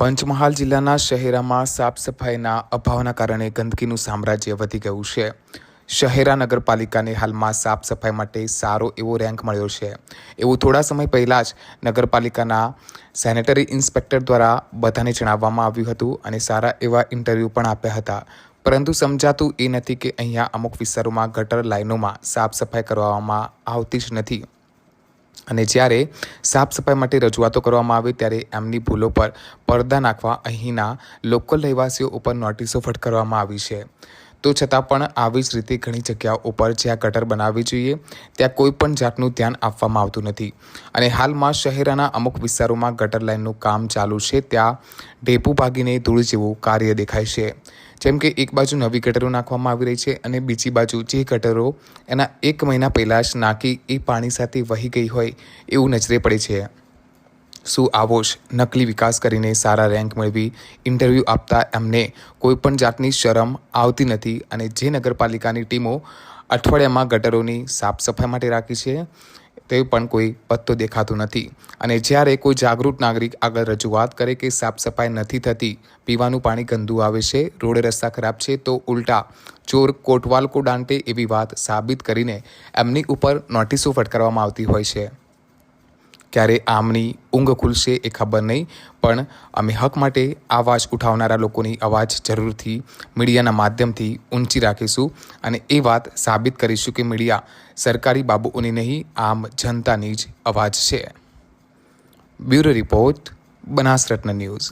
પંચમહાલ જિલ્લાના શહેરામાં સાફ સફાઈના અભાવના કારણે ગંદકીનું સામ્રાજ્ય વધી ગયું છે. શહેરા નગરપાલિકાને હાલમાં સાફ સફાઈ માટે સારો એવો રેન્ક મળ્યો છે. એવું થોડા સમય પહેલાં જ નગરપાલિકાના સેનેટરી ઇન્સ્પેક્ટર દ્વારા બધાને જણાવવામાં આવ્યું હતું અને સારા એવા ઇન્ટરવ્યૂ પણ આપ્યા હતા. પરંતુ સમજાતું એ નથી કે અહીંયા અમુક વિસ્તારોમાં ગટર લાઇનોમાં સાફ સફાઈ કરવામાં આવતી જ નથી. અને જ્યારે સાફ સફાઈ માટે રજૂઆતો કરવામાં આવે ત્યારે એમની ભૂલો પર પડદા નાખવા અહીંના લોકલ રહેવાસીઓ ઉપર નોટિસો ફટકારવામાં આવી છે. તો છતાં પણ આવી જ રીતે ઘણી જગ્યાઓ ઉપર જ્યાં ગટર બનાવવી જોઈએ, ત્યાં કોઈ પણ જાતનું ધ્યાન આપવામાં આવતું નથી. અને હાલમાં શહેરના અમુક વિસ્તારોમાં ગટર લાઇનનું કામ ચાલુ છે, ત્યાં ઢેપું ભાગીને ધૂળ જેવું કાર્ય દેખાય છે. જેમ કે એક બાજુ નવી ગટરો નાખવામાં આવી રહી છે અને બીજી બાજુ જે ગટરો એના એક મહિના પહેલાં જ નાખી એ પાણી સાથે વહી ગઈ હોય એવું નજરે પડે છે. શું આવો જ નકલી વિકાસ કરીને સારા રેન્ક મેળવી ઇન્ટરવ્યૂ આપતા એમને કોઈપણ જાતની શરમ આવતી નથી અને જે નગરપાલિકાની ટીમો અઠવાડિયામાં ગટરોની સાફ સફાઈ માટે રાખી છે તે પણ કોઈ પત્તો દેખાતો નથી. અને જ્યારે કોઈ જાગૃત નાગરિક આગળ રજૂઆત કરે કે સાફ સફાઈ નથી થતી, પીવાનું પાણી ગંદુ આવે છે, રોડ રસ્તા ખરાબ છે, તો ઉલટા ચોર કોટવાલ કો ડાંટે એવી વાત સાબિત કરીને એમની ઉપર નોટિસો ફટકારવામાં આવતી હોય છે. ક્યારે આમની ઊંઘ ખુલશે એ ખબર નહીં, પણ અમે હક માટે આવાજ ઉઠાવનારા લોકોની અવાજ જરૂરથી મીડિયાના માધ્યમથી ઊંચી રાખીશું અને એ વાત સાબિત કરીશું કે મીડિયા સરકારી બાબુઓની નહીં, આમ જનતાની જ અવાજ છે. Bureau report, Banasratna news.